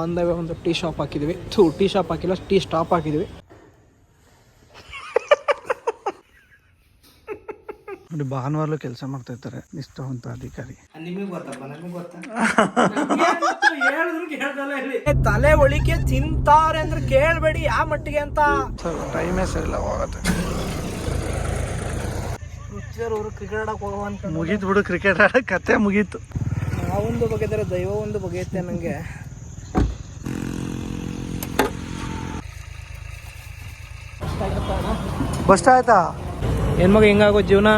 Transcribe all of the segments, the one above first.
On the way ಒಂದು tea shop ಹಾಕಿದ್ವಿ ಥೂ ಟೀ ಶಾಪ್ ಹಾಕಿಲ್ಲ ಟೀ ಸ್ಟಾಪ್ ಹಾಕಿದ್ವಿ ನೋಡಿ ಭಾನುವಾರಲು ಕೆಲಸ ಮಾಡ್ತಾ ಇರ್ತಾರೆ ನಿಷ್ಠಾವಂತ ಅಧಿಕಾರಿ. ನಿಮಗೆ ಗೊತ್ತಪ್ಪ ನಮಗೆ ಗೊತ್ತಾ? ತಲೆ ಒಳಿಕೆ ತಿಂತಾರೆ ಅಂದ್ರೆ ಕೇಳಬೇಡಿ ಯಾವ ಮಟ್ಟಿಗೆ ಅಂತ. ಟೈಮೇ ಸರಿಲ್ಲ ಹೋಗತ್ತೆ. ಅವರು ಕ್ರಿಕೆಟ್ ಆಡಕ್ಕೆ ಹೋಗುವಂತ ಮುಗೀತು ಬಿಡು ಕ್ರಿಕೆಟ್ ಆಡೋ ಕತೆ ಮುಗೀತು. ನಾವೊಂದು ಬಗೆದರೆ ದೈವ ಒಂದು ಬಗೆಯುತ್ತೆ ನನಗೆ ಬಸ್ ಆಯ್ತಾ? ಏನ್ ಮಗ ಹಿಂಗಾಗೋ ಜೀವನ?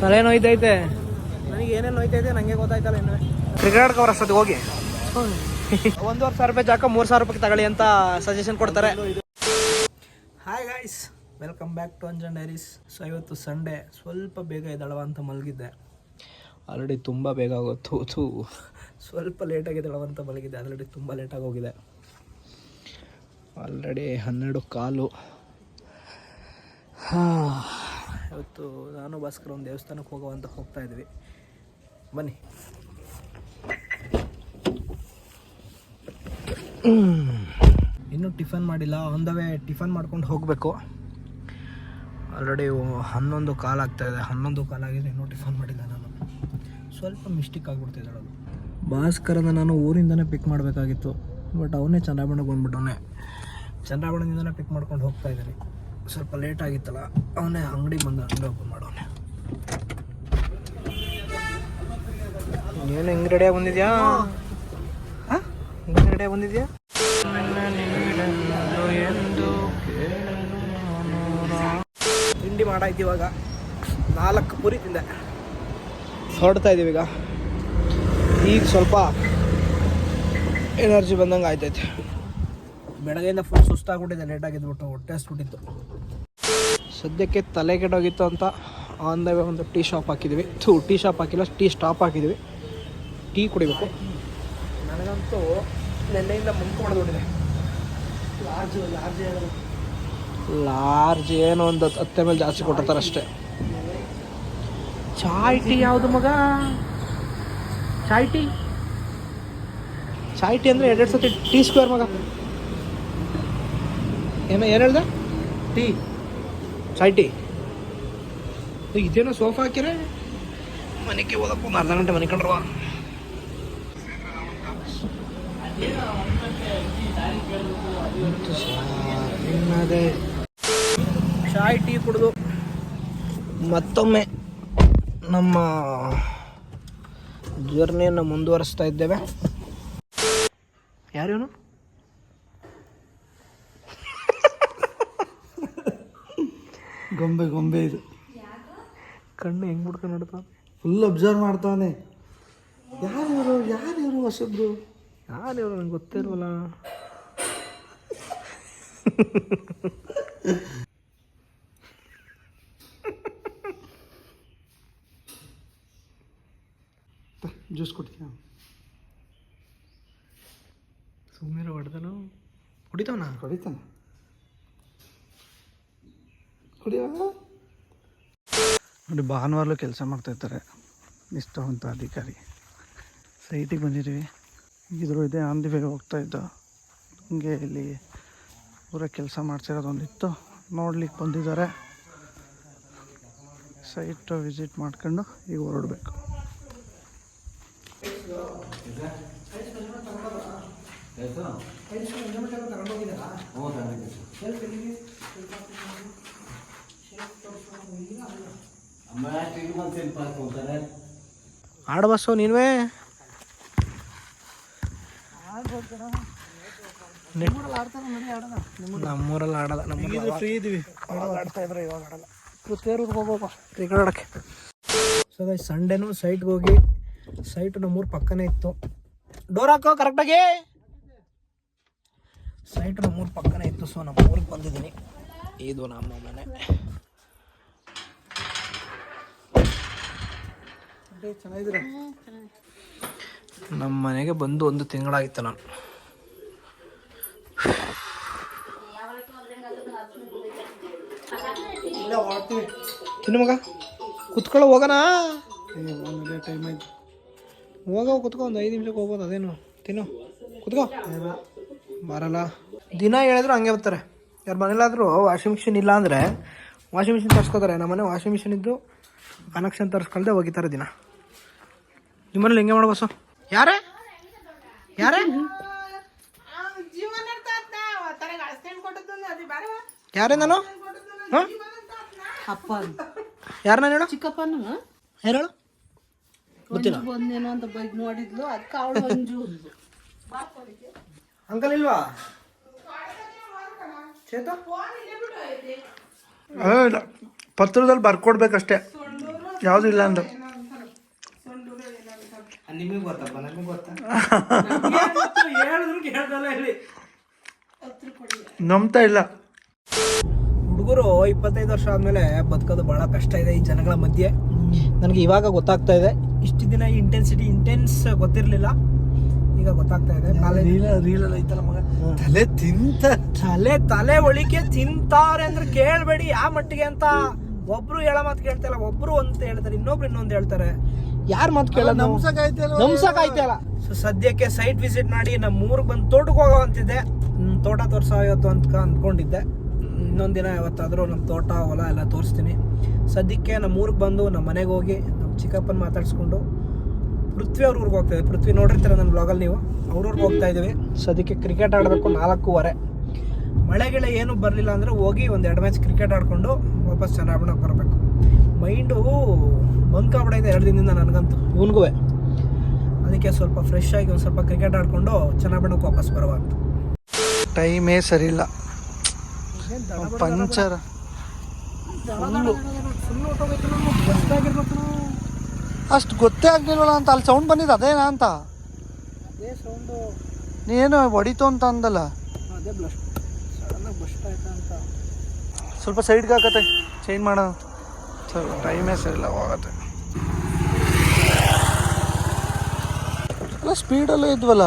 ತಲೆ ನೋಯ್ತೈತೆ. ನನಗೆ ಏನೇನು ನೋಯ್ತೈತೆ ನನಗೆ ಗೊತ್ತಾಯ್ತಲ್ಲ ಇನ್ನು. ಕ್ರಿಕೆಟ್ ಕವರ್ ಅಷ್ಟೊತ್ತಿಗೆ ಹೋಗಿ? ಒಂದೂವರೆ ಸಾವಿರ ರೂಪಾಯಿ ಜಾಕ ಮೂರು ಸಾವಿರ ರೂಪಾಯಿ ತಗೊಳ್ಳಿ ಅಂತ ಸಜೆಷನ್ ಕೊಡ್ತಾರೆ. Hi guys welcome back to Anjan diaries so ಇವತ್ತು ಸಂಡೇ ಸ್ವಲ್ಪ ಬೇಗ ಇದ್ದಾಳವ ಅಂತ ಮಲಗಿದ್ದೆ. ಆಲ್ರೆಡಿ ತುಂಬ ಬೇಗ ಆಗೋತು ತೂ ಸ್ವಲ್ಪ ಲೇಟಾಗಿದ್ದಾಳವ ಅಂತ ಮಲಗಿದ್ದೆ. ಆಲ್ರೆಡಿ ತುಂಬ ಲೇಟಾಗಿ ಹೋಗಿದೆ. ಆಲ್ರೆಡಿ ಹನ್ನೆರಡು ಕಾಲು. ಹಾಂ. ಇವತ್ತು ನಾನು ಭಾಸ್ಕರ್ ಒಂದು ದೇವಸ್ಥಾನಕ್ಕೆ ಹೋಗುವಂತ ಹೋಗ್ತಾ ಇದ್ವಿ. ಬನ್ನಿ. ಇನ್ನೂ ಟಿಫನ್ ಮಾಡಿಲ್ಲ. ಆನ್ ದ ವೇ ಟಿಫನ್ ಮಾಡ್ಕೊಂಡು ಹೋಗಬೇಕು. ಆಲ್ರೆಡಿ ಹನ್ನೊಂದು ಕಾಲ್ ಆಗ್ತಾ ಇದೆ. ಹನ್ನೊಂದು ಕಾಲ್ ಆಗಿದೆ ಇನ್ನೂ ಟಿಫನ್ ಮಾಡಿಲ್ಲ ನಾನು. ಸ್ವಲ್ಪ ಮಿಸ್ಟೇಕ್ ಆಗಿಬಿಡ್ತಿದ್ದಾಳು ಅದು. ಭಾಸ್ಕರನ ನಾನು ಊರಿಂದನೇ ಪಿಕ್ ಮಾಡಬೇಕಾಗಿತ್ತು. ಬಟ್ ಅವನೇ ಚೆನ್ನಾಗಿ ಬಂದ್ಬಿಟ್ಟವನೇ. ಚಂದ್ರಾಬಣ್ಣದಿಂದನೇ ಪಿಕ್ ಮಾಡ್ಕೊಂಡು ಹೋಗ್ತಾ ಇದ್ದೀನಿ ಸ್ವಲ್ಪ ಲೇಟ್ ಆಗಿತ್ತಲ್ಲ, ಅವನೇ ಅಂಗಡಿ ಬಂದು, ಅಂಗಡಿ ಓಪನ್ ಮಾಡೋನೆ ನೀನು ಹೆಂಗ್ ರೆಡಿಯಾಗಿ ಬಂದಿದ್ಯಾ? ಹೆಂಗ್ ರೆಡಿಯಾಗಿ ಬಂದಿದ್ಯಾ? ತಿಂಡಿ ಮಾಡಾಯ್ತು ಇವಾಗ. ನಾಲ್ಕು ಪುರಿ ತಿಂದೆ. ಹೊರಡ್ತಾ ಇದೀವಿ ಈಗ. ಈಗ ಸ್ವಲ್ಪ ಎನರ್ಜಿ ಬಂದಂಗೆ ಆಯ್ತೈತೆ. ಬೆಳಗ್ಗೆಯಿಂದ ಫುಲ್ ಸುಸ್ತಾಗ್ಬಿಟ್ಟಿದೆ ಲೇಟಾಗಿ ಆಗಿದ್ಬಿಟ್ಟು ಹೊಟ್ಟೆ ಹಸ್ಬಿಟ್ಟಿತ್ತು ಸದ್ಯಕ್ಕೆ ತಲೆ ಕೆಟ್ಟೋಗಿತ್ತು ಅಂತ ಆನ್ ದ ವೇ ಒಂದು ಟೀ ಶಾಪ್ ಹಾಕಿದ್ವಿ. ಥೂ ಟೀ ಶಾಪ್ ಹಾಕಿಲ್ಲ ಟೀ ಸ್ಟಾಪ್ ಹಾಕಿದ್ವಿ. ಟೀ ಕುಡಿಬೇಕು. ನನಗಂತೂ ನೆನ್ನೆಯಿಂದ ಮುಂಕು ಮಾಡಿದ್ಬಿಟ್ಟಿದೆ ಲಾರ್ಜ್ ಲಾರ್ಜ್ ಲಾರ್ಜ್ ಏನೋ ಒಂದು. ಹತ್ತೆ ಮೇಲೆ ಜಾಸ್ತಿ ಕೊಟ್ಟಿರ್ತಾರೆ ಅಷ್ಟೇ. ಚಾಯ್ ಟೀ ಯಾವುದು ಮಗ? ಚಾಯ್ ಟೀ ಚಾಯ್ ಟೀ ಅಂದರೆ ಎರಡೆರಡು ಸತಿ ಟೀ ಸ್ಕ್ವೇರ್ ಮಗ. ಏನೋ ಏನು ಹೇಳ್ದೆ? ಟೀ. ಚಾಯ್ ಟೀ. ಇದೇನೋ ಸೋಫಾ ಹಾಕಿರ ಮನೆಗೆ ಹೋದಪ್ಪ ಒಂದು ಅರ್ಧ ಗಂಟೆ ಮನೆ ಕಂಡ್ರವ ಚಾಯ್ ಟೀ ಕುಡಿದು ಮತ್ತೊಮ್ಮೆ ನಮ್ಮ ಜರ್ನಿಯನ್ನು ಮುಂದುವರಿಸ್ತಾ ಇದ್ದೇವೆ. ಯಾರೇನು ಗೊಂಬೆ ಗೊಂಬೆ ಇದು. ಕಣ್ಣು ಹೆಂಗೆ ಬಿಡ್ಕೊಂಡು ನೋಡ್ತಾನೆ ಫುಲ್ ಅಬ್ಸರ್ವ್ ಮಾಡ್ತಾನೆ ಯಾರು ಇವರು? ಯಾರು ಇವರು ಹೊಸಬ್ರು? ಯಾರು ಇವರು ನಂಗೆ ಗೊತ್ತೇ ಇಲ್ವಲ್ಲ? ಜ್ಯೂಸ್ ಕೊಡ್ತೀಯ? ಸುಮ್ಮನೆ ಹೊಡೆದನು ಕುಡಿತಾವನ ಹೊಡಿತಾನ. ನೋಡಿ ಭಾನುವಾರಲು ಕೆಲಸ ಮಾಡ್ತಾ ಇರ್ತಾರೆ ನಿಷ್ಠಾವಂತ ಅಧಿಕಾರಿ. ಸೈಟಿಗೆ ಬಂದಿದ್ವಿ ಇದ್ರು ಇದೆ ಆನ್ ದಿ ವೇ ಹೋಗ್ತಾ ಇದ್ದ. ಹಂಗೆ ಇಲ್ಲಿ ಊರ ಕೆಲಸ ಮಾಡ್ಸಿರೋದೊಂದಿತ್ತು ನೋಡ್ಲಿಕ್ಕೆ ಬಂದಿದ್ದಾರೆ. ಸೈಟ್ ವಿಸಿಟ್ ಮಾಡ್ಕೊಂಡು ಈಗ ಹೊರಡಬೇಕು. ಆಡ್ಬಸ್ಸು ನೀನ್ವೇ? ನಮ್ಮೂರಲ್ಲಿ ಆಡಲ್ಲ ನಮ್ಮೂರಲ್ಲಿ ಫ್ರೀ ಇದೀವಿ. ಆಡ್ತಾ ಇದ್ರೆ ಇವಾಗ ಆಡಲ್ಲ. ತೇರೂರ್ಗೆ ಹೋಗೋಪ್ಪ ಕ್ರಿಕೆಟ್ ಆಡಕ್ಕೆ. ಸೊ ಗೈ ಸಂಡೇನು ಸೈಟ್ಗೆ ಹೋಗಿ ಸೈಟ್ ನಮ್ಮೂರು ಪಕ್ಕನೇ ಇತ್ತು. ಡೋರ್ ಹಾಕೋ ಕರೆಕ್ಟಾಗಿ ಸೈಟ್ ನಮ್ಮೂರು ಪಕ್ಕನೇ ಇತ್ತು ಸೊ ನಮ್ಮ ಊರಿಗೆ ಬಂದಿದ್ದೀನಿ. ಇದು ನಮ್ಮ ಮನೆ. ನಮ್ಮ ಮನೆಗೆ ಬಂದು ಒಂದು ತಿಂಗಳಾಗಿತ್ತು ನಾನು. ತಿನ್ನು ಮಗ. ಕುತ್ಕೊಳ್ಳೋ ಹೋಗೋಣ. ಟೈಮ್ ಆಯ್ತು. ಹೋಗೋ ಕುತ್ಕೊ ಒಂದು ಐದು ನಿಮಿಷಕ್ಕೆ ಹೋಗ್ಬೋದು ಅದೇನು. ತಿನ್ನು. ಕುತ್ಕೋ. ಬರಲ್ಲ. ದಿನ ಹೇಳಿದ್ರು ಹಂಗೆ ಬರ್ತಾರೆ. ಯಾರು ಮನೇಲಾದರೂ ವಾಷಿಂಗ್ ಮಿಷಿನ್ ಇಲ್ಲ ಅಂದರೆ ವಾಷಿಂಗ್ ಮಿಷಿನ್ ತರಿಸ್ಕೋತಾರೆ. ನಮ್ಮನೆ ವಾಷಿಂಗ್ ಮಿಷಿನ್ ಇದ್ದು ಕನೆಕ್ಷನ್ ತರಿಸ್ಕೊಳ್ದೆ ಹೋಗಿತಾರೆ ದಿನ. ನಿಮ್ಮನೇಲಿ ಹೆಂಗೆ ಮಾಡೋ ಯಾರ ಯಾರೇ? ಯಾರೇ? ಯಾರೇ ನಾನು ಅಪ್ಪ ಯಾರು ನಾನು ಹೇಳು? ಚಿಕ್ಕಪ್ಪನು ಯಾರು ಹೇಳು ಗೊತ್ತಿಲ್ಲ ಬಂದೇನೋ ಅಂತ ಬೈಕ್ ನೋಡಿದ್ಲು ಅದಕ್ಕೆ ಅವಳು ಮಂಜು ಅಂದ್ಲು. ಅಂಕಲ್ ಇಲ್ವಾ? ಚೇತ? ಇಲ್ಲ. ಪತ್ರದಲ್ಲಿ ಬರ್ಕೊಡ್ಬೇಕಷ್ಟೇ. ಯಾವುದು ಇಲ್ಲ ಅಂದ ನಿಮಗೆ ಗೊತ್ತಪ್ಪ ನಮಗೆ ಗೊತ್ತಾ? ಹೇಳಿದ್ರು ಕೇಳ್ದಲ್ಲ ಹೇಳಿ. ನಂಬ್ತಾ ಇಲ್ಲ. ಹುಡುಗರು ಇಪ್ಪತ್ತೈದು ವರ್ಷ ಆದಮೇಲೆ ಬದುಕೋದು ಭಾಳ ಕಷ್ಟ ಇದೆ ಈ ಜನಗಳ ಮಧ್ಯೆ. ನನಗೆ ಇವಾಗ ಗೊತ್ತಾಗ್ತಾ ಇದೆ. ಇಷ್ಟು ದಿನ ಇಂಟೆನ್ಸಿಟಿ ಇಂಟೆನ್ಸ್ ಗೊತ್ತಿರಲಿಲ್ಲ. ಈಗ ಗೊತ್ತಾಗ್ತಾ ಇದೆ. ರೀಲಲ್ಲಿ ಐತಲ್ಲ ಮಗ? ತಲೆ ತಿಂತ. ತಲೆ ತಲೆ ಒಳಿಕೆ ತಿಂತಾರೆ ಅಂದ್ರೆ ಕೇಳಬೇಡಿ ಯಾವ ಮಟ್ಟಿಗೆ ಅಂತ. ಒಬ್ರು ಹೇಳೋ ಮಾತು ಕೇಳ್ತಾ ಇಲ್ಲ. ಒಬ್ರು ಅಂತ ಹೇಳ್ತಾರೆ ಇನ್ನೊಬ್ರು ಇನ್ನೊಂದು ಹೇಳ್ತಾರೆ. ಯಾರ ಮಾತು ಕೇಳೋದು? ನಮ್ಸಕ್ ಆಯ್ತಲ್ಲ ಸೊ ಸದ್ಯಕ್ಕೆ ಸೈಟ್ ವಿಸಿಟ್ ಮಾಡಿ ನಮ್ಮ ಊರಿಗೆ ಬಂದು ತೋಟಕ್ಕೆ ಹೋಗೋ ಅಂತಿದ್ದೆ ತೋಟ ತೋರ್ಸೋ ಇವತ್ತು ಅಂತ ಅಂದ್ಕೊಂಡಿದ್ದೆ ದಿನ ಯಾವತ್ತಾದರೂ ನಮ್ಮ ತೋಟ ಹೊಲ ಎಲ್ಲ ತೋರಿಸ್ತೀನಿ. ಸದ್ಯಕ್ಕೆ ನಮ್ಮ ಊರಿಗೆ ಬಂದು ನಮ್ಮ ಮನೆಗೆ ಹೋಗಿ ನಮ್ಮ ಚಿಕ್ಕಪ್ಪನ ಮಾತಾಡ್ಸ್ಕೊಂಡು ಪೃಥ್ವಿ ಅವ್ರ ಊರಿಗೆ ಹೋಗ್ತಾ ಇದ್ದೀವಿ ಪೃಥ್ವಿ ನೋಡಿರ್ತೀರ ನನ್ನ ಬ್ಲಾಗಲ್ಲಿ ನೀವು? ಅವ್ರ ಊರಿಗೆ ಹೋಗ್ತಾ ಇದ್ದೀವಿ. ಸದ್ಯಕ್ಕೆ ಕ್ರಿಕೆಟ್ ಆಡಬೇಕು ನಾಲ್ಕೂವರೆ. ಮಳೆ ಗಿಳೆ ಏನು ಬರಲಿಲ್ಲ ಅಂದರೆ ಹೋಗಿ ಒಂದು ಎರಡು ಮ್ಯಾಚ್ ಕ್ರಿಕೆಟ್ ಆಡಿಕೊಂಡು ವಾಪಸ್ ಚನ್ನಾಪಟ್ಟಣಕ್ಕೆ ಬರಬೇಕು. ಮೈಂಡು ಬಂಕಾಬಿಡೈತೆ ಎರಡು ದಿನದಿಂದ ನನಗಂತೂ. ಇವನ್ಗೂ ಅದಕ್ಕೆ ಸ್ವಲ್ಪ ಫ್ರೆಶ್ ಆಗಿ ಒಂದು ಸ್ವಲ್ಪ ಕ್ರಿಕೆಟ್ ಆಡಿಕೊಂಡು ಚೆನ್ನಾಗಿ ವಾಪಸ್ ಬರುವ ಅಂತ. ಟೈಮೇ ಸರಿ ಇಲ್ಲ ಪಂಚರ್. ಅಷ್ಟು ಗೊತ್ತೇ ಆಗಲಿಲ್ಲ ಅಂತ ಅಲ್ಲಿ ಸೌಂಡ್ ಬಂದಿದ್ದು ಅದೇನಾ ಅಂತ? ಅದೇ ಸೌಂಡು ನೀನು ಹೊಡಿತು ಅಂತ ಅಂದಲ್ಲ. ಸ್ವಲ್ಪ ಸೈಡ್ಗೆ ಹಾಕತ್ತೆ. ಚೇಂಜ್ ಮಾಡೋಣ. ಸರ್ ಟೈಮೇ ಸರಿಲ್ಲ ಹೋಗುತ್ತೆ ಸ್ಪೀಡಲ್ಲೇ ಇದ್ವಲ್ಲ?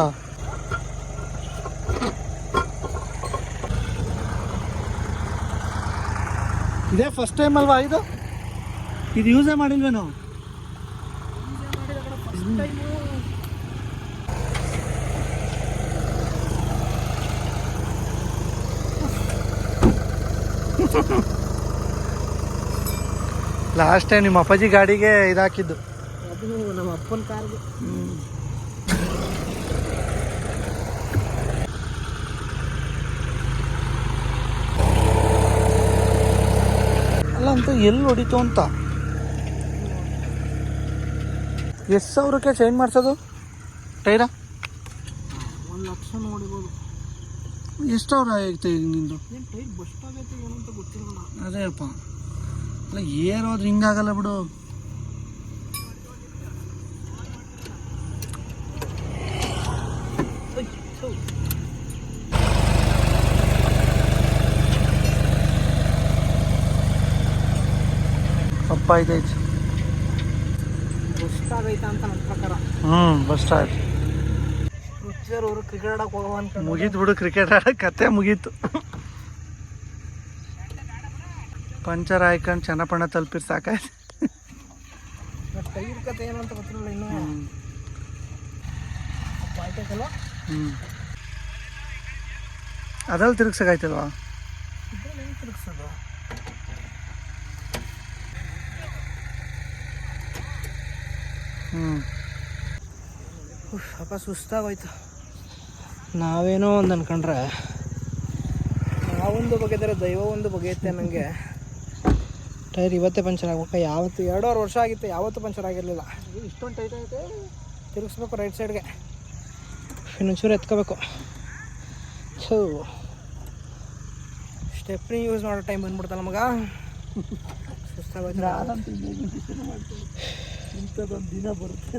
ಇದೇ ಫಸ್ಟ್ ಟೈಮ್ ಅಲ್ವಾ ಇದು? ಇದು ಯೂಸೇ ಮಾಡಿಲ್ವೇನೋ? ಲಾಸ್ಟ್ ಟೈಮ್ ನಿಮ್ಮ ಅಪ್ಪಾಜಿ ಗಾಡಿಗೆ ಇದಾಕಿದ್ದು. ಅದು ನಮ್ಮ ಅಪ್ಪನ ಕಾರ್ಗೆ. ಅಲ್ಲ ಅಂತ ಎಲ್ಲಿ ಹೊಡಿತು ಅಂತ? ಎಷ್ಟು ಸಾವಿರಕ್ಕೆ ಚೇಂಜ್ ಮಾಡ್ಸೋದು? ಟೈರ? ಒಂದು ಲಕ್ಷ ನೋಡಿಬೋದು. ಎಷ್ಟು ಸಾವಿರ ಈಗ ನಿಂದು? ಅಪ್ಪ ಬಸ್ಟ್ ಆಗೈತೆ ಏನು ಅಂತ ಗೊತ್ತಿರಲ್ಲ ಅದೇಪ್ಪ ಅಲ್ಲ ಏರೋದು ಹಿಂಗಾಗಲ್ಲ ಬಿಡು. ಪ್ರಕಾರ. ಹ್ಞೂ ಬಸ್ ಆಯ್ತು. ಮುಗೀತು ಬಿಡು ಕ್ರಿಕೆಟ್ ಆಡೋಕೆ ಕತೆ ಮುಗೀತು. ಪಂಚರ್ ಹಾಯ್ಕೊಂಡು ಚೆನ್ನಪಣ್ಣ ತಲುಪಿರ್ ಸಾಕಾಯ್ತು. ಟೈರ್ ಕತೆ ಏನು ಅಂತ ಗೊತ್ತಿರಲ್ಲ ಇನ್ನೂ? ಹ್ಞೂ ಆಯ್ತಲ್ಲ ಹ್ಞೂ ಅದ್ರಲ್ಲಿ ತಿರುಗ್ಸಕ್ಕಾಯ್ತಲ್ವಾ ತಿರುಗಿಸೋದು? ಹ್ಞೂ ಅಪ್ಪ ಸುಸ್ತಾಗೋಯ್ತು. ನಾವೇನೋ ಒಂದು ಅನ್ಕೊಂಡ್ರೆ ನಾವೊಂದು ಬಗೆದರೆ ದೈವ ಒಂದು ಬಗೆಯುತ್ತೆ ನನಗೆ ಟೈರ್ ಇವತ್ತೇ ಪಂಚರ್ ಆಗ್ಬೇಕು. ಯಾವತ್ತು ಎರಡೂವರೆ ವರ್ಷ ಆಗಿತ್ತು ಯಾವತ್ತೂ ಪಂಚರ್ ಆಗಿರಲಿಲ್ಲ. ಇಷ್ಟೊಂದು ಟೈಟ್ ಐತೆ ತಿರುಗಿಸ್ಬೇಕು ರೈಟ್ ಸೈಡ್ಗೆ ಇನ್ನೊಂಚೂರು ಎತ್ಕೋಬೇಕು. ಸೊ ಸ್ಟೆಪ್ನಿ ಯೂಸ್ ಮಾಡೋ ಟೈಮ್ ಬಂದ್ಬಿಡ್ತಲ್ಲ ಮಗ. ಸುಸ್ತಾಗೋಯ್ತು ಇಂಥದ್ದೊಂದು ದಿನ ಬರುತ್ತೆ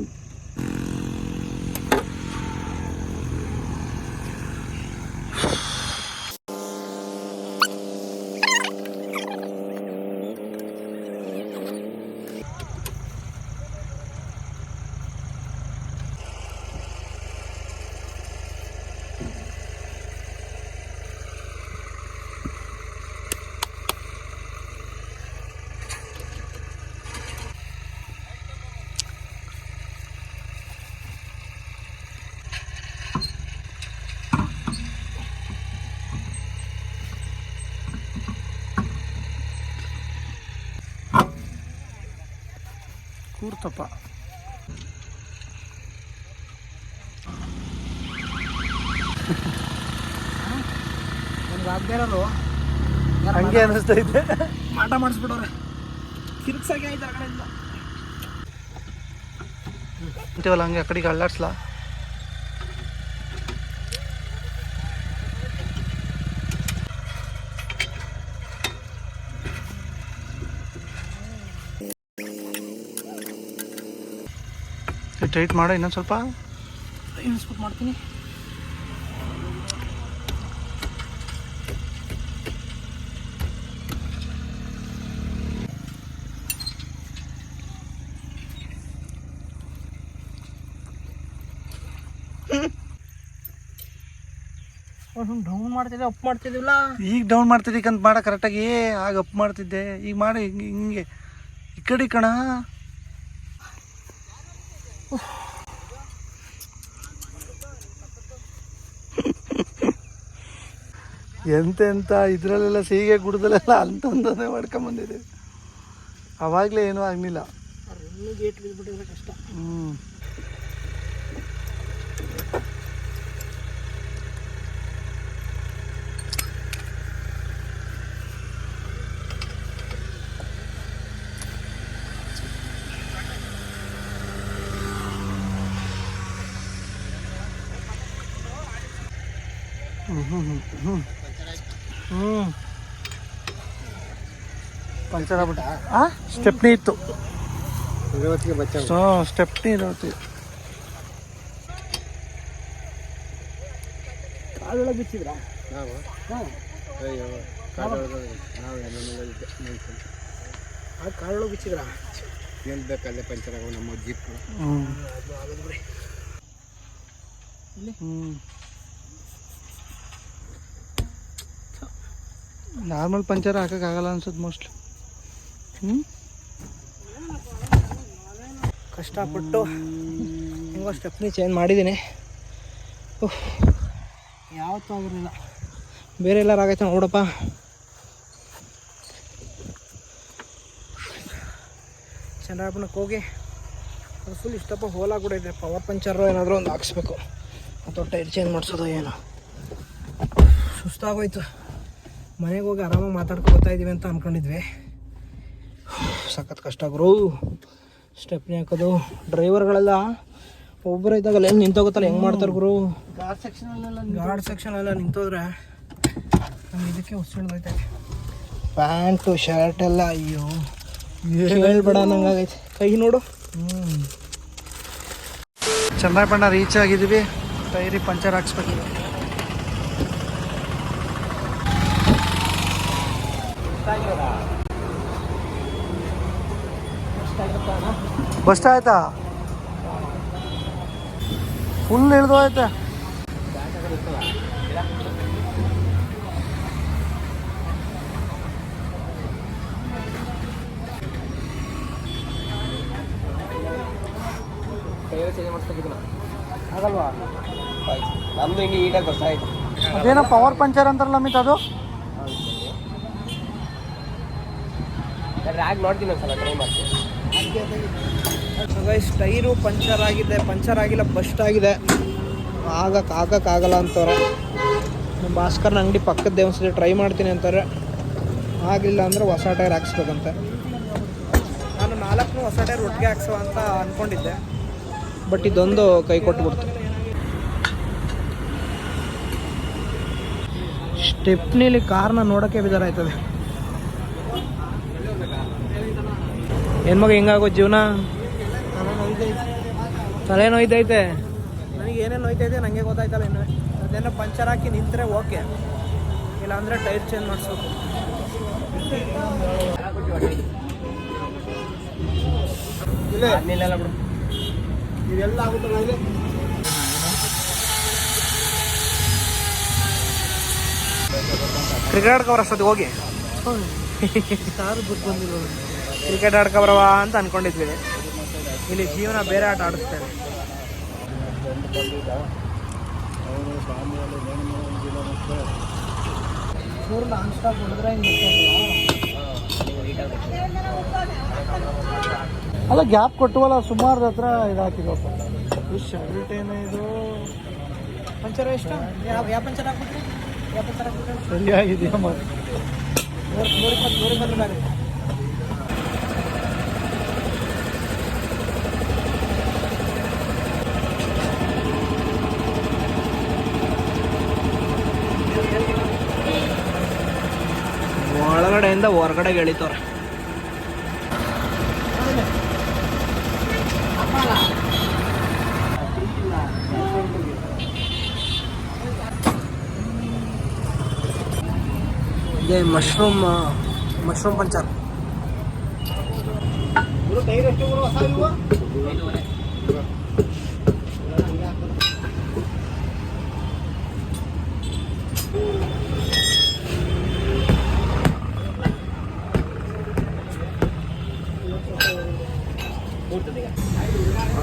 ಕೂರ್ತಪ್ಪ ಆಗದೆ ಇರೋದು. ಹಂಗೆ ಅನಿಸ್ತೈತೆ ಮಾಟ ಮಾಡಿಸ್ಬಿಡೋರೆ. ಕಿರ್ಕ್ಸಾಗೆ ಆಯ್ತು ಆ ಕಡೆಯಿಂದ. ಅಂತೀವಲ್ಲ ಹಂಗೆ ಆ ಕಡೆಗೆ ಅಳ್ಳಾಡ್ಸ್ಲಾ ಟೈಟ್ ಮಾಡೋ ಇನ್ನೊಂದು ಸ್ವಲ್ಪ. ಇನ್ಸ್ಪುಟ್ ಮಾಡ್ತೀನಿ. ಡೌನ್ ಮಾಡ್ತಿದ್ದೆ ಅಪ್ ಮಾಡ್ತಿದ್ದಿಲ್ಲ. ಈಗ ಡೌನ್ ಮಾಡ್ತಿದ್ದೀಕಂತ ಮಾಡ ಕರೆಕ್ಟಾಗಿ ಆಗ ಅಪ್ ಮಾಡ್ತಿದ್ದೆ. ಈಗ ಮಾಡಿ ಹಿಂಗೆ ಹಿಂಗೆ. ಈ ಕಡೆ ಕಣ. ಎಂತೆಂತ ಇದರಲ್ಲೆಲ್ಲ ಸೀಗೆ ಗುಡ್ದಲ್ಲೆಲ್ಲ ಅಂತಂದೇ ಮಾಡ್ಕೊಂಬಂದಿದ್ದೀವಿ ಅವಾಗಲೇ ಏನೂ ಆಗಲಿಲ್ಲ. ಕಷ್ಟ. ಹ್ಞೂ ಹ್ಞೂ ಪಂಚರ್ ಆಗ್ಬಿಟ್ಟ? ಆ? ಸ್ಟೆಪ್ನಿ ಇತ್ತು. ಸೊ ಸ್ಟೆಪ್ನಿ ಇರೋತಿ ಕಾಲೊಳಗೆ ಬಿಚ್ಚಿದ್ರಾ? ನಾವು? ಹಾಂ. ಅಯ್ಯೋ ಕಾಡೊಳಗೆ ನಾವು ಆ ಕಾಲೊಳಗೆ ಬಿಚ್ಚಿದ್ರಾ? ಎಲ್ಲಿ ಬೇಕಲ್ಲೇ ಪಂಚರ್ ಆಗೋ ನಮ್ಮ ಜೀಪ್. ಹ್ಞೂ ಹ್ಞೂ ನಾರ್ಮಲ್ ಪಂಚರ್ ಹಾಕೋಕ್ಕಾಗಲ್ಲ ಅನ್ಸುತ್ತೆ ಮೋಸ್ಟ್ಲಿ ಹ್ಞೂ ಕಷ್ಟಪಟ್ಟು ಹೆಂಗೋ ಸ್ಟೆಪ್ನಿ ಚೇಂಜ್ ಮಾಡಿದ್ದೀನಿ. ಯಾವತ್ತೂ ಆಗಿರಲಿಲ್ಲ. ಬೇರೆ ಎಲ್ಲಾರು ಆಗೈತೆ ನೋಡಪ್ಪ. ಚಂದ್ರಾಪುರಕ್ಕೆ ಹೋಗಿ ಅದು ಫುಲ್ ಇಷ್ಟಪ್ಪ ಇದೆ. ಪವರ್ ಪಂಚರು ಏನಾದರೂ ಒಂದು ಹಾಕ್ಸ್ಬೇಕು. ಅಥವಾ ಟೈರ್ ಚೇಂಜ್ ಮಾಡಿಸೋದು ಏನೋ. ಸುಸ್ತಾಗೋಯ್ತು. ಮನೆಗೆ ಹೋಗಿ ಆರಾಮಾಗಿ ಮಾತಾಡ್ಕೊಳ್ತಾ ಇದ್ದೀವಿ ಇದೀವಿ ಅಂತ ಅಂದ್ಕೊಂಡಿದ್ವಿ ಸಖತ್ ಕಷ್ಟ ಗುರು. ಸ್ಟೆಪ್ನಿ ಹಾಕೋದು. ಡ್ರೈವರ್ಗಳೆಲ್ಲ ಒಬ್ಬರು ಇದ್ದಾಗಲ್ಲ ಎಲ್ಲಿ ನಿಂತೋಗುತ್ತಲ್ಲ ಹೆಂಗೆ ಮಾಡ್ತಾರೆ ಗುರು? ಗಾರ್ಡ್ ಸೆಕ್ಷನಲ್ಲೆಲ್ಲ ಗಾರ್ಡ್ ಸೆಕ್ಷನ್ ಎಲ್ಲ ನಿಂತೋದ್ರೆ ನಮ್ಗೆ ಇದಕ್ಕೆ ಉಸಿಳ್ದೈತೆ ಪ್ಯಾಂಟು ಶರ್ಟ್ ಎಲ್ಲ ಅಯ್ಯೋ ಹೇಳ್ಬೇಡ ನಂಗಾಗೈತೆ ಕೈ ನೋಡು. ಹ್ಞೂ ಚಂದ್ರಪಣ್ಣ ರೀಚ್ ಆಗಿದ್ದೀವಿ. ಟೈರಿ ಪಂಚರ್ ಹಾಕ್ಸ್ಬೇಕಿದೆ. ಬಸ್ ಆಯ್ತಾ? ಫುಲ್ ಇಳಿದು ಆಯ್ತಾ ಆಗಲ್ವಾ? ನಮ್ದು ಹಿಂಗೆ ಈಟಾಗಿ ಇತ್ತು ಅದೇನೋ ಪವರ್ ಪಂಚರ್ ಅಂತಾರಲ್ಲ ಮಿತ್ ಅದು? ರ್ಯಾಗ್ ನೋಡ್ತೀನಿ ಒಂದ್ಸಲ ಟ್ರೈ ಮಾಡ್ತೀನಿ. ಗೈಸ್ ಟೈರು ಪಂಚರ್ ಆಗಿದೆ. ಪಂಚರ್ ಆಗಿಲ್ಲ ಬಸ್ಟ್ ಆಗಿದೆ. ಆಗಕ್ಕೆ ಆಗಕ್ಕಾಗಲ್ಲ ಅಂತಾರೆ. ನಮ್ಮ ಭಾಸ್ಕರ್ನ ಅಂಗಡಿ ಪಕ್ಕದ ಸತಿ ಟ್ರೈ ಮಾಡ್ತೀನಿ ಅಂತಾರೆ. ಆಗಲಿಲ್ಲ ಅಂದರೆ ಹೊಸ ಟೈರ್ ಹಾಕ್ಸ್ಬೇಕಂತೆ. ನಾನು ನಾಲ್ಕು ಹೊಸ ಟೈರ್ ಒಟ್ಟಿಗೆ ಹಾಕ್ಸೋ ಅಂತ ಅಂದ್ಕೊಂಡಿದ್ದೆ ಬಟ್ ಇದೊಂದು ಕೈ ಕೊಟ್ಬಿಡ್ತು. ಸ್ಟೆಪ್ನಿಲಿ ಕಾರ್ನ ನೋಡೋಕ್ಕೆ ಬೇಜಾರಾಯ್ತದೆ. ಏನು ಮಗ ಹೆಂಗಾಗೋ ಜೀವನ? ತಲೆ ನೋಯ್ತೈತೆ. ನನಗೆ ಏನೇನು ನೋಯ್ತೈತೆ ನನಗೆ ಗೊತ್ತಾಯ್ತಲ್ಲ ಇನ್ನು. ಅದೇನೋ ಪಂಚರ್ ಹಾಕಿ ನಿಂತರೆ ಓಕೆ. ಇಲ್ಲಾಂದರೆ ಟೈರ್ ಚೇಂಜ್ ಮಾಡಿಸ್ಬೇಕು. ಬಿಡು ಇದೆಲ್ಲ ಆಗುತ್ತಲ್ಲ ಇಲ್ಲಿ. ಕ್ರಿಕೆಟ್ ಕವರ್ ಅಷ್ಟೊತ್ತಿಗೆ ಹೋಗಿ. ಸ್ಟಾರ್ ಬಿಟ್ಟು ಬಂದಿರೋದು ಕ್ರಿಕೆಟ್ ಆಡ್ಕೊ ಬರವ ಅಂತ ಅನ್ಕೊಂಡಿದ್ವಿ. ಇಲ್ಲಿ ಜೀವನ ಬೇರೆ ಆಟ ಆಡಿಸ್ತಾರೆ ಅಲ್ಲ ಗ್ಯಾಪ್ ಕೊಟ್ಟುವಲ್ಲ ಸುಮಾರು ಹತ್ರ ಇದು? ಪಂಚರ್ ಎಷ್ಟು? ಯಾವ ಯಾವ ಪಂಚರ್ ಹಾಕ್ಬಿಟ್ರಿ? ಯಾವ ಪಂಚರ್ ಹಾಕ್ಬಿಟ್ರಿ? ಸರಿಯಾಗಿದೆಯಾ ಮತ್ತೆ ನೂರ ನೂರ ಇಪ್ಪತ್ತು ನೂರ ಇಪ್ಪತ್ತು ರೂಪಾಯಿ ಹೊರಗಡೆ ಹೊರಗಡೆಗೆ ಎಳಿತವ್ರೆ ಇದೇ ಮಶ್ರೂಮ್ ಮಶ್ರೂಮ್ ಪಂಚರ್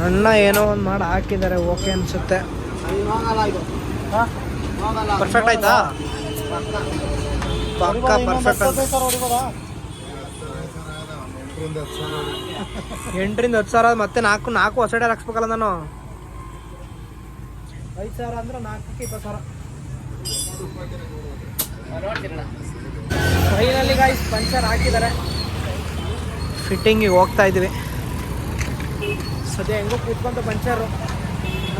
ಅಣ್ಣ ಏನೋ ಒಂದು ಮಾಡಿ ಹಾಕಿದ್ದಾರೆ ಓಕೆ ಅನ್ಸುತ್ತೆ. ಪರ್ಫೆಕ್ಟ್ ಆಯ್ತಾ? ಪಕ್ಕ ಪರ್ಫೆಕ್ಟ್ ಎಂಟರಿಂದ ಹತ್ತು ಸಾವಿರ ಮತ್ತೆ ನಾಲ್ಕು ನಾಲ್ಕು ಹೊಸಡೆ ಹಾಕ್ಸ್ಬೇಕಲ್ಲ ನಾನು. ಐದು ಸಾವಿರ ಅಂದ್ರೆ ನಾಲ್ಕಕ್ಕೆ ಇಪ್ಪತ್ತು ಸಾವಿರ. ಫೈನಲಿ ಗಾಯ್ಸ್ ಪಂಚರ್ ಹಾಕಿದ್ದಾರೆ. ಫಿಟ್ಟಿಂಗಿಗೆ ಹೋಗ್ತಾ ಇದ್ವಿ. ಸದ್ಯ ಹೆಂಗೋ ಕೂತ್ಕೊಂತ ಪಂಚರು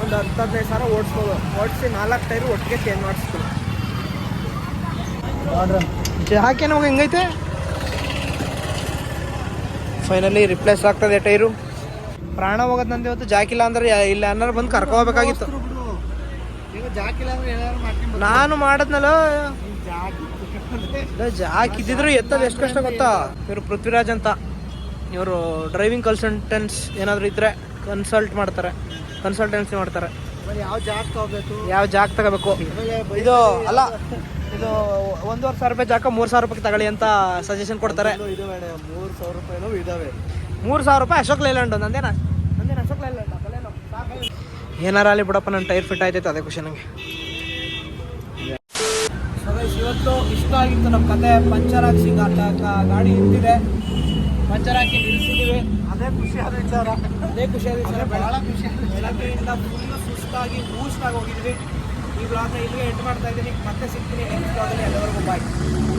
ಒಂದು ಹತ್ತು ಹದಿನೈದು ಸಾವಿರ ಓಡಿಸ್ಬೋದು. ಓಡಿಸಿ ನಾಲ್ಕು ಟೈರು ಒಟ್ಟಿಗೆ ಚೇಂಜ್ ಮಾಡಿಸ್ತೀವಿ. ಹಾಕಿ ನಮಗೆ ಹೆಂಗೈತೆ? ಫೈನಲಿ ರಿಪ್ಲೇಸ್ ಆಗ್ತದೆ ಟೈರು. ಪ್ರಾಣ ಹೋಗೋದು ನಂದು ಇವತ್ತು ಜಾಕಿಲ್ಲ ಅಂದ್ರೆ ಇಲ್ಲ ಅನ್ನೋರು ಬಂದು ಕರ್ಕೋಬೇಕಾಗಿತ್ತು. ನಾನು ಮಾಡದ್ನಲ್ಲ? ಜಾಕ್ ಇದ್ದಿದ್ರು ಎತ್ತದ ಎಷ್ಟು ಕಷ್ಟ ಗೊತ್ತಾ? ಇವರು ಪೃಥ್ವಿರಾಜ್ ಅಂತ. ಇವರು ಡ್ರೈವಿಂಗ್ ಕನ್ಸಲ್ಟೆನ್ಸ್ ಏನಾದರೂ ಇದ್ರೆ. ಕನ್ಸಲ್ಟ್ ಮಾಡ್ತಾರೆ. ಕನ್ಸಲ್ಟೆನ್ಸಿ ಮಾಡ್ತಾರೆ. ಯಾವ ಜಾಗ ತಗೋಬೇಕು? ಯಾವ ಜಾಗ ತಗೋಬೇಕು? ಇದು ಅಲ್ಲ ಇದು ಒಂದೂವರೆ ಸಾವಿರ ರೂಪಾಯಿ ಜಾಕ ಮೂರು ಸಾವಿರ ರೂಪಾಯಿ ತಗೊಳ್ಳಿ ಅಂತ ಸಜೆಷನ್ ಕೊಡ್ತಾರೆ. ಮೂರು ಸಾವಿರ ರೂಪಾಯಿನೂ ಇದಾವೆ. ಮೂರು ಸಾವಿರ ರೂಪಾಯಿ ಅಶೋಕ್ ಲೈಲ್ಯಾಂಡ್ ನಂದೇನ? ನಂದೇನ ಅಶೋಕ್ ಲೈಲ್ಯಾಂಡ್ ಏನಾರ ಅಲ್ಲಿ ಬಿಡಪ್ಪ ನನ್ನ ಟೈರ್ ಫಿಟ್ ಆಯ್ತೈತೆ ಅದೇ ಖುಷಿ ನನಗೆ ಇವತ್ತು ಇಷ್ಟ ಆಗಿತ್ತು ನಮ್ಮ ಕತೆ. ಪಂಚರ್ ಹಾಕ್ಸಿ ಗಾಡಿ ಇಟ್ಟಿದೆ ಪಂಚರ್ ಹಾಕಿ ನಿಲ್ಸಿದ್ದೀವಿ ಅದೇ ಖುಷಿಯಾದ ವಿಚಾರ. ಅದೇ ಖುಷಿಯಾದ ವಿಚಾರ. ಬಹಳ ಖುಷಿ ಬೆಳಗ್ಗೆಯಿಂದ ಫುಲ್ ಸುಸ್ತಾಗಿ ಬೂಸ್ಟ್ ಆಗಿ ಹೋಗಿದ್ವಿ. ಈ ಬ್ಲಾಗ್ನ ಇಲ್ಲಿಗೆ ಎಂಟು ಮಾಡ್ತಾ ಇದ್ದೀನಿ. ಮತ್ತೆ ಸಿಗ್ತೀನಿ ನೆಕ್ಸ್ಟ್ ಬ್ಲಾಗಲ್ಲಿ ಎಲ್ಲರಿಗೂ ಬಾಯ್